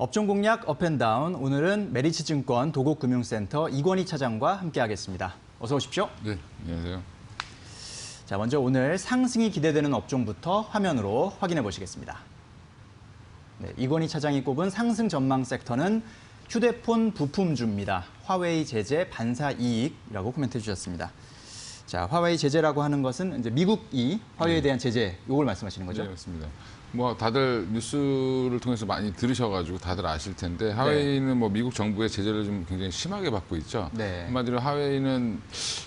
업종 공략 업앤다운 오늘은 메리츠증권 도곡금융센터 이권희 차장과 함께하겠습니다. 어서 오십시오. 네, 안녕하세요. 자, 먼저 오늘 상승이 기대되는 업종부터 화면으로 확인해 보시겠습니다. 네, 이권희 차장이 꼽은 상승 전망 섹터는 휴대폰 부품주입니다. 화웨이 제재 반사 이익이라고 코멘트해 주셨습니다. 자, 화웨이 제재라고 하는 것은 이제 미국이 화웨이에 대한 제재 요걸 말씀하시는 거죠? 네, 맞습니다. 뭐 다들 뉴스를 통해서 많이 들으셔가지고 다들 아실 텐데 하웨이는 뭐 미국 정부의 제재를 좀 굉장히 심하게 받고 있죠. 네. 한마디로 하웨이는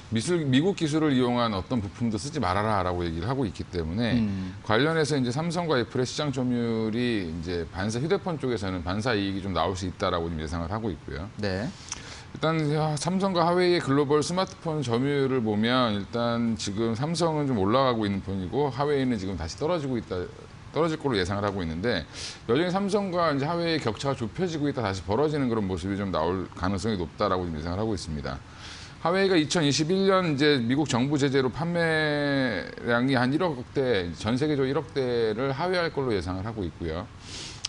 미술 미국 기술을 이용한 어떤 부품도 쓰지 말아라라고 얘기를 하고 있기 때문에 음. 관련해서 이제 삼성과 애플의 시장 점유율이 이제 반사 휴대폰 쪽에서는 반사 이익이 좀 나올 수 있다라고 좀 예상을 하고 있고요. 네. 일단 삼성과 하웨이의 글로벌 스마트폰 점유율을 보면 일단 지금 삼성은 좀 올라가고 있는 편이고 하웨이는 지금 다시 떨어지고 있다. 떨어질 거로 예상을 하고 있는데 여전히 삼성과 이제 하웨이의 격차가 좁혀지고 있다 다시 벌어지는 그런 모습이 좀 나올 가능성이 높다라고 좀 예상을 하고 있습니다. 하웨이가 2021년 이제 미국 정부 제재로 판매량이 한 1억 대, 전 세계적으로 1억 대를 하회할 걸로 예상을 하고 있고요.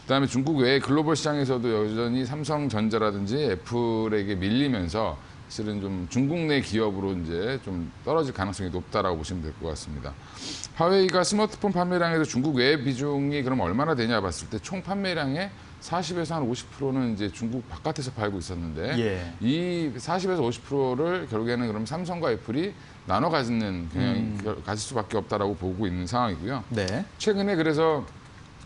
그다음에 중국 외에 글로벌 시장에서도 여전히 삼성전자라든지 애플에게 밀리면서 사실은 좀 중국 내 기업으로 이제 좀 떨어질 가능성이 높다라고 보시면 될 것 같습니다. 화웨이가 스마트폰 판매량에서 중국 외 비중이 그럼 얼마나 되냐 봤을 때 총 판매량의 40에서 한 50%는 이제 중국 바깥에서 팔고 있었는데 예. 이 40에서 50%를 결국에는 그럼 삼성과 애플이 나눠 가지는 경향이 가질 수밖에 없다라고 보고 있는 상황이고요. 네. 최근에 그래서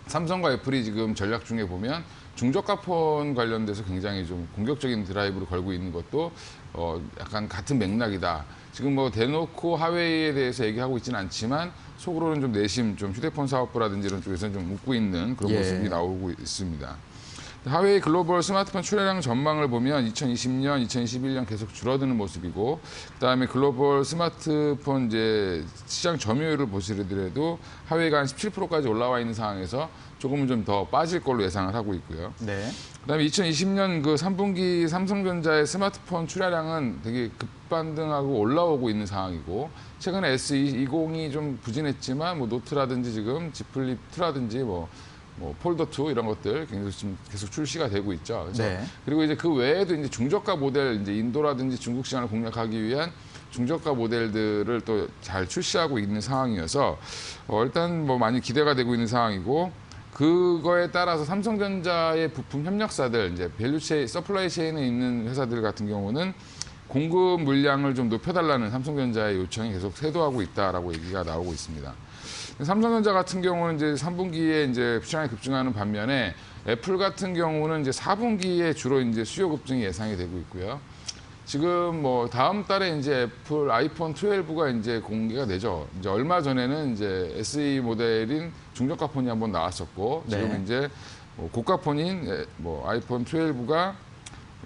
삼성과 애플이 지금 전략 중에 보면 중저가 폰 관련돼서 굉장히 좀 공격적인 드라이브를 걸고 있는 것도 어 약간 같은 맥락이다. 지금 뭐 대놓고 하웨이에 대해서 얘기하고 있지는 않지만 속으로는 좀 내심 좀 휴대폰 사업부라든지 이런 쪽에서는 좀 웃고 있는 그런 예. 모습이 나오고 있습니다. 하웨이 글로벌 스마트폰 출하량 전망을 보면 2020년, 2021년 계속 줄어드는 모습이고 그다음에 글로벌 스마트폰 이제 시장 점유율을 보시더라도 하웨이가 한 17%까지 올라와 있는 상황에서 조금은 좀 더 빠질 걸로 예상을 하고 있고요. 네. 그다음에 2020년 그 3분기 삼성전자의 스마트폰 출하량은 되게 급반등하고 올라오고 있는 상황이고 최근에 S20이 좀 부진했지만 뭐 노트라든지 지금 Z 플립 2라든지 뭐, 뭐 폴더 2 이런 것들 계속 지금 계속 출시가 되고 있죠. 그래서 네. 그리고 이제 그 외에도 이제 중저가 모델 이제 인도라든지 중국 시장을 공략하기 위한 중저가 모델들을 또 잘 출시하고 있는 상황이어서 어, 일단 뭐 많이 기대가 되고 있는 상황이고 그거에 따라서 삼성전자의 부품 협력사들 이제 밸류 체인, 서플라이 체인에 있는 회사들 같은 경우는 공급 물량을 좀 높여달라는 삼성전자의 요청이 계속 쇄도하고 있다라고 얘기가 나오고 있습니다. 삼성전자 같은 경우는 이제 3분기에 이제 시장이 급증하는 반면에 애플 같은 경우는 이제 4분기에 주로 이제 수요 급증이 예상이 되고 있고요. 지금 뭐 다음 달에 이제 애플 아이폰 12가 이제 공개가 되죠. 이제 얼마 전에는 이제 SE 모델인 중저가 폰이 한번 나왔었고 지금 네. 이제 뭐 고가 폰인 에, 뭐 아이폰 12가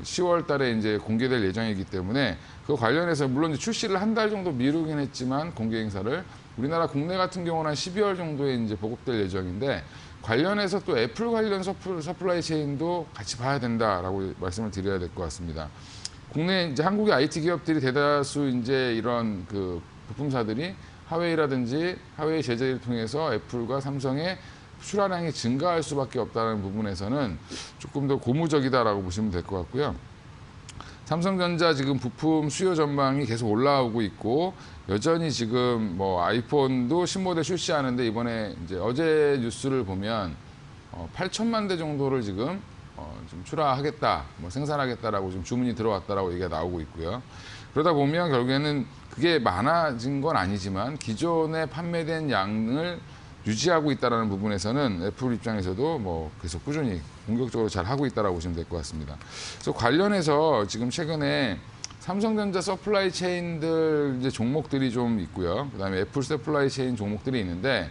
10월 달에 이제 공개될 예정이기 때문에 그 관련해서 물론 이제 출시를 한 달 정도 미루긴 했지만 공개 행사를 우리나라 국내 같은 경우는 한 12월 정도에 이제 보급될 예정인데 관련해서 또 애플 관련 서플, 서플라이 체인도 같이 봐야 된다라고 말씀을 드려야 될 것 같습니다. 국내 이제 한국의 IT 기업들이 대다수 이제 이런 그 부품사들이 하웨이라든지 하웨이 제재를 통해서 애플과 삼성의 출하량이 증가할 수밖에 없다는 부분에서는 조금 더 고무적이다라고 보시면 될 것 같고요. 삼성전자 지금 부품 수요 전망이 계속 올라오고 있고 여전히 지금 뭐 아이폰도 신모델 출시하는데 이번에 이제 어제 뉴스를 보면 어, 8천만 대 정도를 지금 어, 좀 출하하겠다, 뭐 생산하겠다라고 좀 주문이 들어왔다라고 얘기가 나오고 있고요. 그러다 보면 결국에는 그게 많아진 건 아니지만 기존에 판매된 양을 유지하고 있다라는 부분에서는 애플 입장에서도 뭐 계속 꾸준히 공격적으로 잘 하고 있다라고 보시면 될 것 같습니다. 그래서 관련해서 지금 최근에 삼성전자 서플라이 체인들 이제 종목들이 좀 있고요. 그다음에 애플 서플라이 체인 종목들이 있는데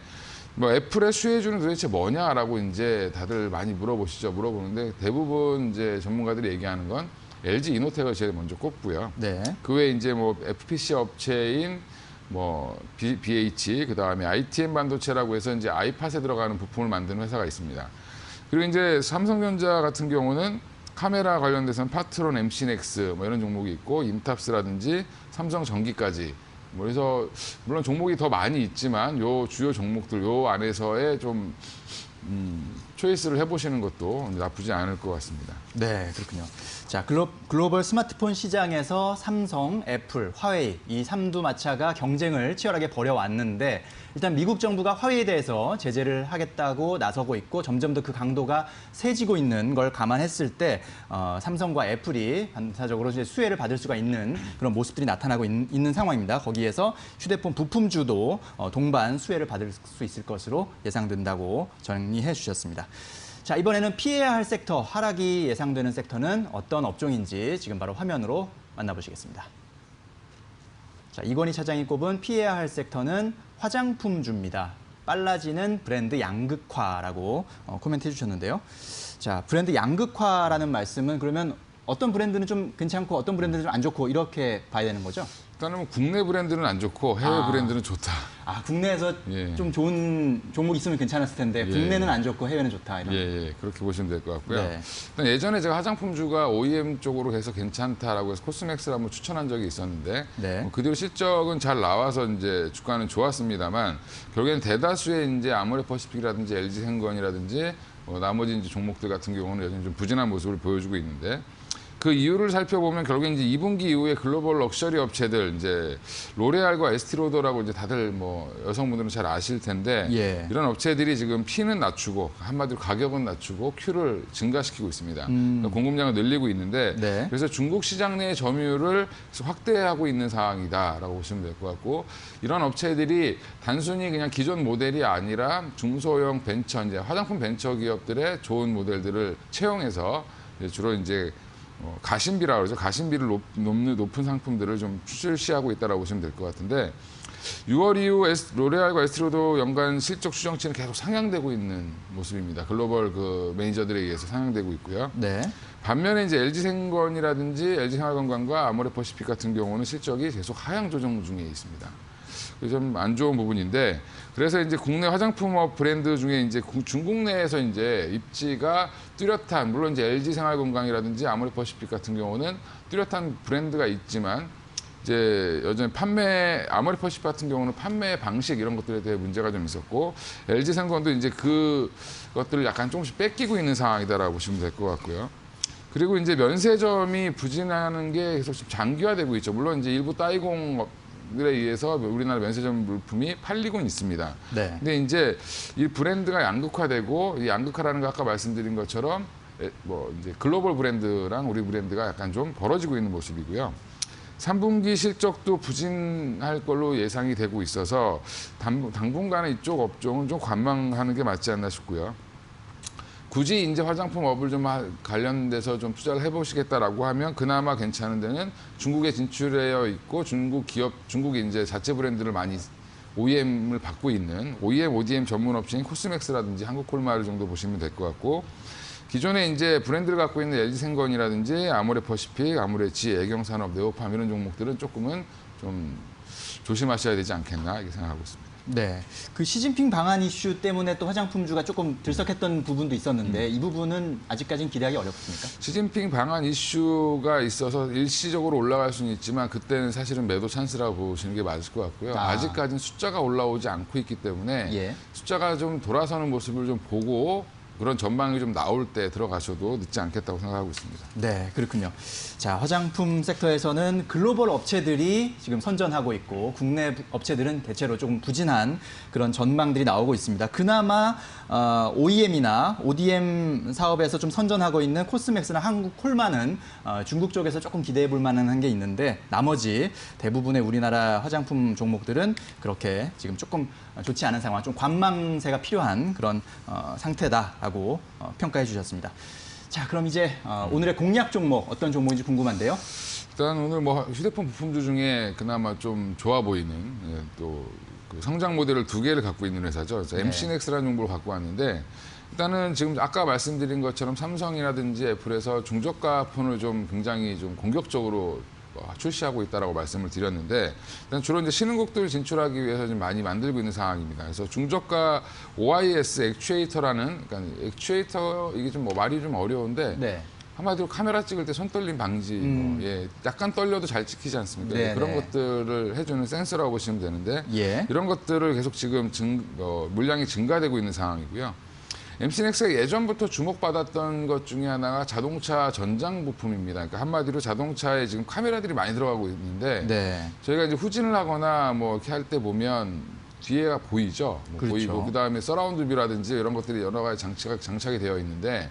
뭐 애플의 수혜주는 도대체 뭐냐라고 이제 다들 많이 물어보시죠. 물어보는데 대부분 이제 전문가들이 얘기하는 건 LG 이노텍을 제일 먼저 꼽고요. 네. 그 외에 이제 뭐 FPC 업체인 뭐 B, BH 그다음에 ITM 반도체라고 해서 이제 아이팟에 들어가는 부품을 만드는 회사가 있습니다. 그리고 이제 삼성전자 같은 경우는 카메라 관련돼서는 파트론, MC넥스 뭐 이런 종목이 있고 인탑스라든지 삼성 전기까지 뭐 그래서 물론 종목이 더 많이 있지만 요 주요 종목들 요 안에서의 좀 음, 초이스를 해보시는 것도 나쁘지 않을 것 같습니다. 네, 그렇군요. 자, 글로, 글로벌 스마트폰 시장에서 삼성, 애플, 화웨이 이 삼두마차가 경쟁을 치열하게 벌여왔는데 일단 미국 정부가 화웨이에 대해서 제재를 하겠다고 나서고 있고 점점 더 그 강도가 세지고 있는 걸 감안했을 때 어, 삼성과 애플이 반사적으로 이제 수혜를 받을 수가 있는 그런 모습들이 나타나고 있, 는 상황입니다. 거기에서 휴대폰 부품주도 어, 동반 수혜를 받을 수 있을 것으로 예상된다고 정리해 주셨습니다. 자, 이번에는 피해야 할 섹터, 하락이 예상되는 섹터는 어떤 업종인지 지금 바로 화면으로 만나보시겠습니다. 자, 이건희 차장이 꼽은 피해야 할 섹터는 화장품주입니다. 빨라지는 브랜드 양극화라고 어, 코멘트 해주셨는데요. 자, 브랜드 양극화라는 말씀은 그러면 어떤 브랜드는 좀 괜찮고 어떤 브랜드는 좀 안 좋고 이렇게 봐야 되는 거죠? 일단은 뭐 국내 브랜드는 안 좋고 해외 아. 브랜드는 좋다. 아, 국내에서 예. 좀 좋은 종목 있으면 괜찮았을 텐데 예. 국내는 안 좋고 해외는 좋다 이런. 예, 예, 그렇게 보시면 될 것 같고요. 네. 일단 예전에 제가 화장품주가 OEM 쪽으로 해서 괜찮다라고 해서 코스맥스를 한번 추천한 적이 있었는데 네. 뭐그 뒤로 실적은 잘 나와서 이제 주가는 좋았습니다만 결국에는 대다수의 이제 아모레퍼시픽이라든지 LG생건이라든지 뭐 나머지 이제 종목들 같은 경우는 여전히 좀 부진한 모습을 보여주고 있는데 그 이유를 살펴보면 결국에 이제 2분기 이후에 글로벌 럭셔리 업체들 이제 로레알과 에스티로더라고 이제 다들 뭐 여성분들은 잘 아실 텐데 예. 이런 업체들이 지금 P는 낮추고 한마디로 가격은 낮추고 Q를 증가시키고 있습니다. 그러니까 공급량을 늘리고 있는데 음. 네. 그래서 중국 시장 내 점유율을 확대하고 있는 상황이다라고 보시면 될 것 같고 이런 업체들이 단순히 그냥 기존 모델이 아니라 중소형 벤처 이제 화장품 벤처 기업들의 좋은 모델들을 채용해서 이제 주로 이제 어, 가심비라 그러죠. 가심비를 높, 높는 높은 상품들을 좀 출시하고 있다라고 보시면 될 것 같은데 6월 이후 에스- 로레알과 에스티로도 연간 실적 추정치는 계속 상향되고 있는 모습입니다. 글로벌 그 매니저들에 의해서 상향되고 있고요. 네. 반면에 이제 LG생건이라든지 LG생활건강과 아모레퍼시픽 같은 경우는 실적이 계속 하향 조정 중에 있습니다. 좀 안 좋은 부분인데 그래서 이제 국내 화장품업 브랜드 중에 이제 구- 중국 내에서 이제 입지가 뚜렷한 물론 이제 LG 생활건강이라든지 아모레퍼시픽 같은 경우는 뚜렷한 브랜드가 있지만 이제 여전히 판매 아모레퍼시픽 같은 경우는 판매 방식 이런 것들에 대해 문제가 좀 있었고 LG 생건도 이제 그 것들을 약간 조금씩 뺏기고 있는 상황이다라고 보시면 될 것 같고요. 그리고 이제 면세점이 부진하는 게 계속 좀 장기화되고 있죠. 물론 이제 일부 따이공 들에 의해서 우리나라 면세점 물품이 팔리곤 있습니다. 네. 근데 이제 이 브랜드가 양극화되고 이 양극화라는 거 아까 말씀드린 것처럼 에, 뭐 이제 글로벌 브랜드랑 우리 브랜드가 약간 좀 벌어지고 있는 모습이고요. 3분기 실적도 부진할 걸로 예상이 되고 있어서 당, 당분간은 이쪽 업종은 좀 관망하는 게 맞지 않나 싶고요. 굳이 이제 화장품 업을 좀 하- 관련돼서 좀 투자를 해보시겠다라고 하면 그나마 괜찮은 데는 중국에 진출되어 있고 중국 기업 중국이 이제 자체 브랜드를 많이 OEM을 받고 있는 OEM, ODM 전문 업체인 코스맥스라든지 한국콜마를 정도 보시면 될 것 같고 기존에 이제 브랜드를 갖고 있는 LG생건이라든지 아모레퍼시픽, 아모레지, 애경산업, 네오팜 이런 종목들은 조금은 좀 조심하셔야 되지 않겠나 이렇게 생각하고 있습니다. 네. 그 시진핑 방한 이슈 때문에 또 화장품주가 조금 들썩했던 부분도 있었는데 이 부분은 아직까지는 기대하기 어렵습니까? 시진핑 방한 이슈가 있어서 일시적으로 올라갈 수는 있지만 그때는 사실은 매도 찬스라고 보시는 게 맞을 것 같고요. 아. 아. 직까지는 숫자가 올라오지 않고 있기 때문에 예. 숫자가 좀 돌아서는 모습을 좀 보고 그런 전망이 좀 나올 때 들어가셔도 늦지 않겠다고 생각하고 있습니다. 네, 그렇군요. 자, 화장품 섹터에서는 글로벌 업체들이 지금 선전하고 있고 국내 부- 업체들은 대체로 조금 부진한 그런 전망들이 나오고 있습니다. 그나마 어, OEM이나 ODM 사업에서 좀 선전하고 있는 코스맥스나 한국 콜마는 어, 중국 쪽에서 조금 기대해 볼 만한 게 있는데 나머지 대부분의 우리나라 화장품 종목들은 그렇게 지금 조금 좋지 않은 상황, 좀 관망세가 필요한 그런 어, 상태다 라고 어, 평가해 주셨습니다. 자, 그럼 이제 어, 오늘의 공략 종목 어떤 종목인지 궁금한데요. 일단 오늘 뭐 휴대폰 부품주 중에 그나마 좀 좋아 보이는 예, 또그 성장 모델을 두 개를 갖고 있는 회사죠. 네. MC넥스라는 정보를 갖고 왔는데 일단은 지금 아까 말씀드린 것처럼 삼성이라든지 애플에서 중저가 폰을 좀 굉장히 좀 공격적으로 어, 출시하고 있다라고 말씀을 드렸는데 일단 주로 이제 신흥국들을 진출하기 위해서 좀 많이 만들고 있는 상황입니다. 그래서 중저가 OIS 액추에이터라는 그러니까 액추에이터 이게 좀 뭐 말이 좀 어려운데 네. 한마디로 카메라 찍을 때 손떨림 방지, 뭐, 예, 약간 떨려도 잘 찍히지 않습니까? 음. 네, 그런 네. 것들을 해주는 센서라고 보시면 되는데 예. 이런 것들을 계속 지금 증, 어, 물량이 증가되고 있는 상황이고요. MC넥스가 예전부터 주목받았던 것 중에 하나가 자동차 전장 부품입니다. 그러니까 한마디로 자동차에 지금 카메라들이 많이 들어가고 있는데 네. 저희가 이제 후진을 하거나 뭐 이렇게 할 때 보면 뒤에가 보이죠. 뭐 그렇죠. 보이고 그다음에 서라운드 뷰라든지 이런 것들이 여러 가지 장치가 장착이 되어 있는데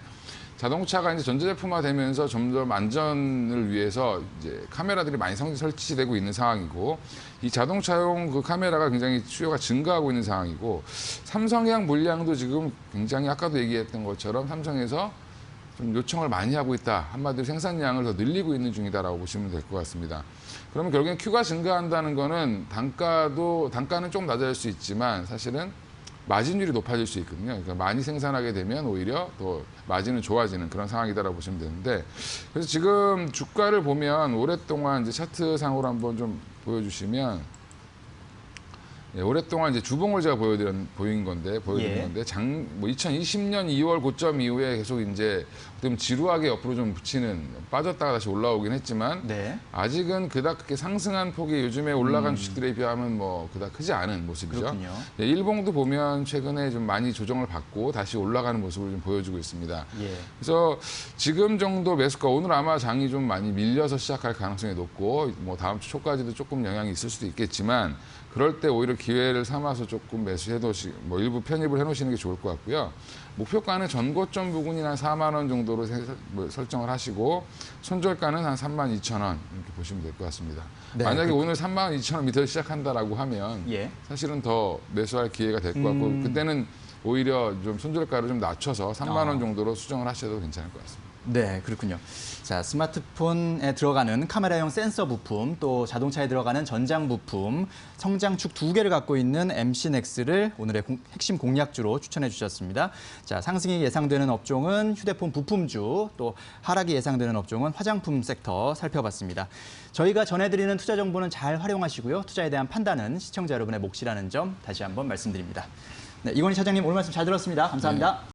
자동차가 이제 전자제품화 되면서 점점 안전을 위해서 이제 카메라들이 많이 성- 설치되고 있는 상황이고 이 자동차용 그 카메라가 굉장히 수요가 증가하고 있는 상황이고 삼성향 물량도 지금 굉장히 아까도 얘기했던 것처럼 삼성에서 좀 요청을 많이 하고 있다. 한마디로 생산량을 더 늘리고 있는 중이다라고 보시면 될 것 같습니다. 그러면 결국엔 큐가 증가한다는 거는 단가도 단가는 조금 낮아질 수 있지만 사실은 마진율이 높아질 수 있거든요. 그러니까 많이 생산하게 되면 오히려 더 마진은 좋아지는 그런 상황이다라고 보시면 되는데 그래서 지금 주가를 보면 오랫동안 이제 차트상으로 한번 좀 보여주시면 예, 오랫동안 이제 주봉을 제가 보여드린 보인 건데 보여드린 예. 건데 장 뭐 2020년 2월 고점 이후에 계속 이제 좀 지루하게 옆으로 좀 붙이는 빠졌다가 다시 올라오긴 했지만 네. 아직은 그닥 그렇게 상승한 폭이 요즘에 올라간 주식들에 비하면 뭐 그닥 크지 않은 모습이죠. 네, 일봉도 보면 최근에 좀 많이 조정을 받고 다시 올라가는 모습을 좀 보여주고 있습니다. 예. 그래서 지금 정도 매수가 오늘 아마 장이 좀 많이 밀려서 시작할 가능성이 높고 뭐 다음 주 초까지도 조금 영향이 있을 수도 있겠지만 그럴 때 오히려 기회를 삼아서 조금 매수해 놓으시 뭐 일부 편입을 해 놓으시는 게 좋을 것 같고요. 목표가는 전고점 부근이 한 4만 원 정도로 세- 뭐 설정을 하시고 손절가는 한 3만 2천 원 이렇게 보시면 될 것 같습니다. 네, 만약에 오늘 3만 2천 원 밑에서 시작한다라고 하면 예. 사실은 더 매수할 기회가 될 것 같고 음. 그때는 오히려 좀 손절가를 좀 낮춰서 3만 아. 원 정도로 수정을 하셔도 괜찮을 것 같습니다. 네, 그렇군요. 자, 스마트폰에 들어가는 카메라용 센서 부품, 또 자동차에 들어가는 전장 부품, 성장축 두 개를 갖고 있는 MC넥스를 오늘의 공- 핵심 공략주로 추천해 주셨습니다. 자, 상승이 예상되는 업종은 휴대폰 부품주, 또 하락이 예상되는 업종은 화장품 섹터 살펴봤습니다. 저희가 전해드리는 투자 정보는 잘 활용하시고요. 투자에 대한 판단은 시청자 여러분의 몫이라는 점 다시 한번 말씀드립니다. 네, 이건희 차장님 오늘 말씀 잘 들었습니다. 감사합니다.